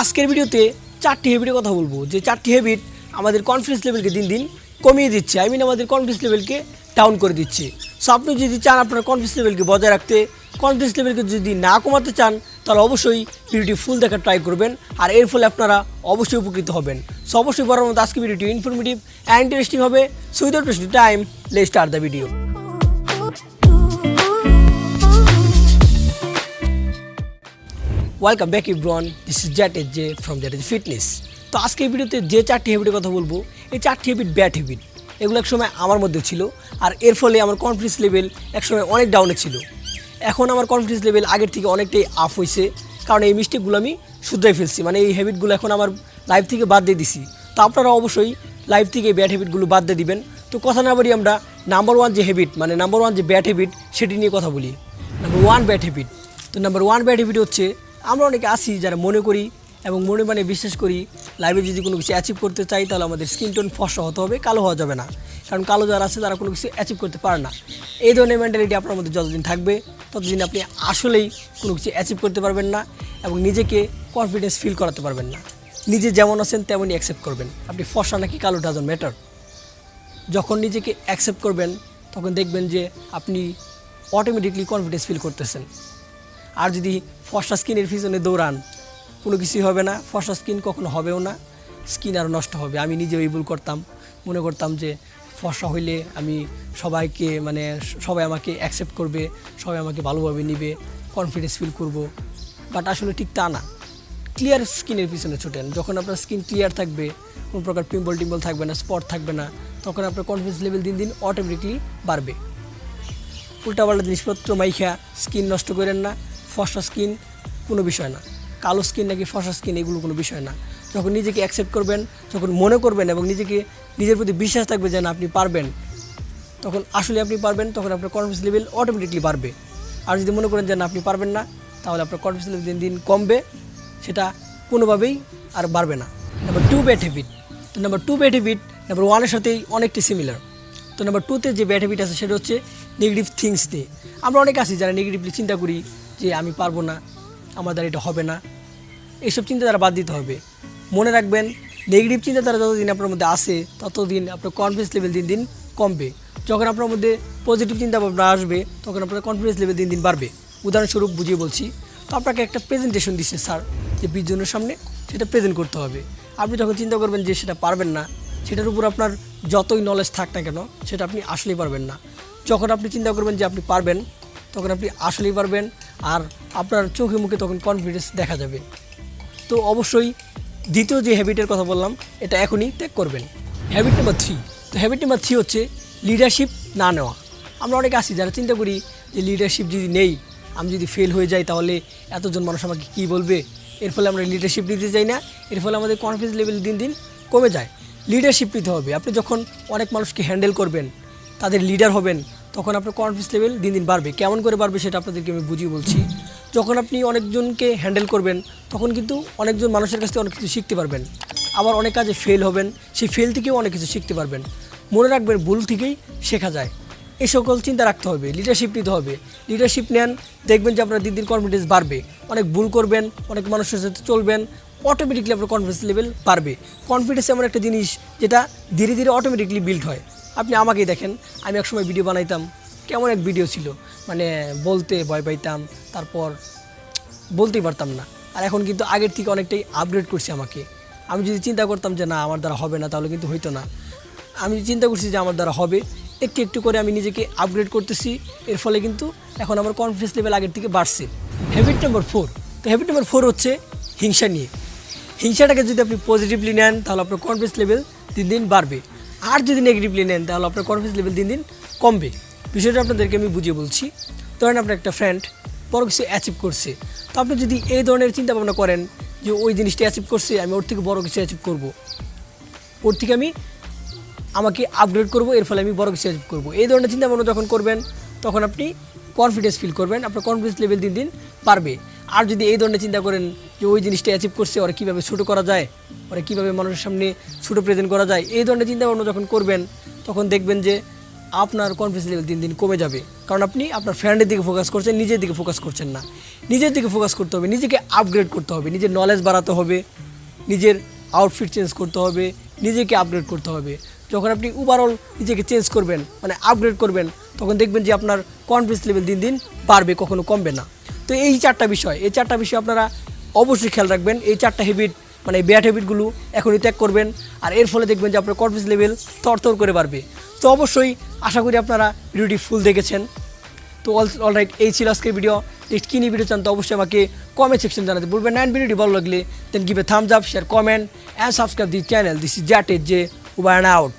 আজকের ভিডিওতে চারটি হ্যাবিটের কথা বলব। যে চারটি হ্যাবিট আমাদের কনফিডেন্স লেভেলকে দিন দিন কমিয়ে দিচ্ছে। আই মিন আমাদের কনফিডেন্স লেভেলকে ডাউন করে দিচ্ছে। সো আপনি যদি চান আপনার কনফিডেন্স লেভেলকে বজায় রাখতে কনফিডেন্স লেভেলকে যদি না কমাতে চান, তাহলে অবশ্যই ভিডিওটি ফুল দেখার ট্রাই করবেন। আর এর ফলে আপনারা অবশ্যই উপকৃত হবেন। সো অবশ্যই বরাবর মতো আজকে ভিডিওটি ইনফরমেটিভ অ্যান্ড ইন্টারেস্টিং হবে। So without time late start the video welcome back everyone this is Jat edge J from Jat edge fitness তো আজকে এই ভিডিওতে যে চারটি হ্যাবিটের কথা বলব, এই চারটি হ্যাবিট ব্যাড হ্যাবিট এগুলো একসময় আমার মধ্যে ছিল আর এর ফলে আমার কনফিডেন্স লেভেল একসময় অনেক ডাউনে ছিল। এখন আমার কনফিডেন্স লেভেল আগের থেকে অনেকটাই আপ হয়েছে কারণ এই মিস্টেকগুলো আমি শুধরাই ফেলছি। মানে এই হ্যাবিটগুলো এখন আমার লাইফ থেকে বাদ দিয়ে দিছি। তো আপনারা অবশ্যই লাইফ থেকে ব্যাড হ্যাবিটগুলো বাদ দিয়ে দিবেন। তো কথা না বলি আমরা নাম্বার ওয়ান যে হ্যাবিট মানে নাম্বার ওয়ান যে ব্যাড হ্যাবিট সেটি নিয়ে কথা বলি। নাম্বার ওয়ান ব্যাড হ্যাবিট তো নাম্বার ওয়ান ব্যাড হ্যাবিট হচ্ছে আমরা অনেকে আসি যারা মনে করি এবং মনে মানে বিশ্বাস করি লাইফে যদি কোনো কিছু অ্যাচিভ করতে চাই তাহলে আমাদের স্কিন টোন ফর্সা হতে হবে, কালো হওয়া যাবে না। কারণ কালো যারা আছে তারা কোনো কিছু অ্যাচিভ করতে পারে না। এই ধরনের মেন্টালিটি আপনার মধ্যে যতদিন থাকবে, ততদিন আপনি আসলেই কোনো কিছু অ্যাচিভ করতে পারবেন না এবং নিজেকে কনফিডেন্স ফিল করাতে পারবেন না। নিজে যেমন আছেন তেমনই অ্যাকসেপ্ট করবেন। আপনি ফর্সা নাকি কালো ডাজন ম্যাটার যখন নিজেকে অ্যাকসেপ্ট করবেন, তখন দেখবেন যে আপনি অটোমেটিকলি কনফিডেন্স ফিল করতেছেন। আর যদি ফর্সা স্কিনের পিছনে দৌড়ান, কোনো কিছুই হবে না। ফর্সা স্কিন কখনো হবেও না, স্কিন আরও নষ্ট হবে। আমি নিজেও এই ভুল করতাম। মনে করতাম যে ফর্সা হইলে আমি সবাইকে মানে সবাই আমাকে অ্যাকসেপ্ট করবে, সবাই আমাকে ভালোভাবে নিবে কনফিডেন্স ফিল করব। বাট আসলে ঠিক তা না। ক্লিয়ার স্কিনের পিছনে ছুটেন। যখন আপনার স্কিন ক্লিয়ার থাকবে, কোনো প্রকার পিম্পল টিম্পল থাকবে না স্পট থাকবে না, তখন আপনার কনফিডেন্স লেভেল দিন দিন অটোমেটিকলি বাড়বে। উল্টাপাল্টা জিনিসপত্র মাইখা স্কিন নষ্ট করেন না। ফসা স্কিন কোনো বিষয় না। কালো স্কিন নাকি ফসা স্কিন এগুলো কোনো বিষয় না। যখন নিজেকে অ্যাকসেপ্ট করবেন, যখন মনে করবেন এবং নিজেকে, নিজের প্রতি বিশ্বাস থাকবে যে না, আপনি পারবেন, তখন আসলে আপনি পারবেন, তখন আপনার কনফিডেন্স লেভেল অটোমেটিকলি বাড়বে। আর যদি মনে করেন যে না, আপনি পারবেন না, তাহলে আপনার কনফিডেন্স লেভেল দিন দিন কমবে, সেটা কোনোভাবেই আর বাড়বে না। নাম্বার টু ব্যাড হ্যাবিট তো number two bad habit number ওয়ানের সাথেই অনেকটি সিমিলার তো নাম্বার টুতে যে ব্যাড হ্যাবিট আছে, সেটা হচ্ছে নেগেটিভ থিংস নিয়ে। আমরা অনেক আছি যারা নেগেটিভলি চিন্তা করি যে আমি পারব না আমার দ্বারা এটা হবে না। এইসব চিন্তাধারা বাদ দিতে হবে। মনে রাখবেন নেগেটিভ চিন্তাধারা যতদিন আপনার মধ্যে আসে ততদিন আপনার কনফিডেন্স লেভেল দিন দিন কমবে। যখন আপনার মধ্যে পজিটিভ চিন্তা ভাবনা আসবে, তখন আপনার কনফিডেন্স লেভেল দিন দিন বাড়বে। উদাহরণস্বরূপ বুঝিয়ে বলছি, তো আপনাকে একটা প্রেজেন্টেশন দিচ্ছে স্যার, যে বিশ জনের সামনে সেটা প্রেজেন্ট করতে হবে। আপনি যখন চিন্তা করবেন যে সেটা পারবেন না, সেটার উপর আপনার যতই নলেজ থাক না কেন, সেটা আপনি আসলেই পারবেন না। যখন আপনি চিন্তা করবেন যে আপনি পারবেন, তখন আপনি আসলেই পারবেন আর আপনার চোখে মুখে তখন কনফিডেন্স দেখা যাবে। তো অবশ্যই দ্বিতীয় যে হ্যাবিটের কথা বললাম, এটা এখনই ত্যাগ করবেন। হ্যাবিট নাম্বার থ্রি তো হ্যাবিট নাম্বার থ্রি হচ্ছে লিডারশিপ না নেওয়া। আমরা অনেকে আছি যারা চিন্তা করি যে লিডারশিপ যদি নেই, আমি যদি ফেল হয়ে যাই তাহলে এতজন মানুষ আমাকে কী বলবে? এর ফলে আমরা লিডারশিপ নিতে চাই না, এর ফলে আমাদের কনফিডেন্স লেভেল দিন দিন কমে যায়। লিডারশিপ নিতে হবে। আপনি যখন অনেক মানুষকে হ্যান্ডেল করবেন, তাদের লিডার হবেন তখন আপনার কনফিডেন্স লেভেল দিন দিন বাড়বে। কেমন করে বাড়বে সেটা আপনাদেরকে আমি বুঝিয়ে বলছি। যখন আপনি অনেকজনকে হ্যান্ডেল করবেন, তখন কিন্তু অনেকজন মানুষের কাছ থেকে অনেক কিছু শিখতে পারবেন। আবার অনেক কাজে ফেল হবেন, সেই ফেল থেকেও অনেক কিছু শিখতে পারবেন। মনে রাখবেন, ভুল থেকেই শেখা যায়। এই সকল চিন্তা রাখতে হবে লিডারশিপ নিতে হবে। লিডারশিপ নেন, দেখবেন যে আপনার দিন দিন কনফিডেন্স বাড়বে। অনেক ভুল করবেন, অনেক মানুষের সাথে চলবেন অটোমেটিকলি আপনার কনফিডেন্স লেভেল বাড়বে। কনফিডেন্স এমন একটা জিনিস, যেটা ধীরে ধীরে অটোমেটিকলি বিল্ড হয়। আপনি আমাকেই দেখেন। আমি একসময় ভিডিও বানাইতাম। কেমন এক ভিডিও ছিল। মানে বলতে ভয় পাইতাম, তারপর বলতেই পারতাম না। আর এখন কিন্তু আগের থেকে অনেকটাই আপগ্রেড করছি আমাকে। আমি যদি চিন্তা করতাম যে না, আমার দ্বারা হবে না, তাহলে কিন্তু হইতো না। আমি চিন্তা করছি যে আমার দ্বারা হবে। একটু একটু করে আমি নিজেকে আপগ্রেড করতেছি। এর ফলে কিন্তু এখন আমার কনফিডেন্স লেভেল আগের থেকে বাড়ছে। হ্যাবিট নম্বর ফোর তো হ্যাবিট নাম্বার ফোর হচ্ছে হিংসা নিয়ে। হিংসাটাকে যদি আপনি পজিটিভলি নেন, তাহলে আপনার কনফিডেন্স লেভেল দিন দিন বাড়বে। আর যদি নেগেটিভলি নেন, তাহলে আপনার কনফিডেন্স লেভেল দিন দিন কমবে। বিষয়টা আপনাদেরকে আমি বুঝিয়ে বলছি। ধরেন আপনার একটা ফ্রেন্ড বড় কিছু অ্যাচিভ করছে। তো আপনি যদি এই ধরনের চিন্তা ভাবনা করেন যে ওই জিনিসটা অ্যাচিভ করছে, আমি ওর থেকে বড় কিছু অ্যাচিভ করব। ওর থেকে আমি আমাকে আপগ্রেড করব, এর ফলে আমি বড় কিছু অ্যাচিভ করব। এই ধরনের চিন্তা ভাবনা যখন করবেন, তখন আপনি কনফিডেন্স ফিল করবেন, আপনার কনফিডেন্স লেভেল দিন দিন বাড়বে। আর যদি এই ধরনের চিন্তা করেন যে ওই জিনিসটা অ্যাচিভ করছে, ওরা কীভাবে ছোটো করা যায়, ওরা কীভাবে মানুষের সামনে ছোটো প্রেজেন্ট করা যায়, এই ধরনের চিন্তা ভাবনা যখন করবেন, তখন দেখবেন যে আপনার কনফিডেন্স লেভেল দিন দিন কমে যাবে। কারণ আপনি আপনার ফ্রেন্ডের দিকে ফোকাস করছেন, নিজের দিকে ফোকাস করছেন না। নিজের দিকে ফোকাস করতে হবে, নিজেকে আপগ্রেড করতে হবে, নিজের নলেজ বাড়াতে হবে, নিজের আউটফিট চেঞ্জ করতে হবে, নিজেকে আপগ্রেড করতে হবে। যখন আপনি ওভারঅল নিজেকে চেঞ্জ করবেন মানে আপগ্রেড করবেন, তখন দেখবেন যে আপনার কনফিডেন্স লেভেল দিন দিন বাড়বে, কখনো কমবে না। তো এই চারটা বিষয়, এই চারটা বিষয় আপনারা অবশ্যই খেয়াল রাখবেন। এই চারটা হ্যাবিট মানে ব্যাড হ্যাবিটগুলো এখনই ত্যাগ করবেন। আর এর ফলে দেখবেন যে আপনার কনফিডেন্স লেভেল তরতর করে বাড়বে। তো অবশ্যই আশা করি আপনারা ভিডিওটি ফুল দেখেছেন। তো অল অলরাইট এই ছিল আজকের ভিডিও নেক্সট কী নিয়ে ভিডিও চান তো অবশ্যই আমাকে কমেন্ট সেকশন জানাতে বলবেন নাইন ভিডিওটি ভালো লাগলে then give a thumbs up share comment and subscribe the channel this is Jat edge J and out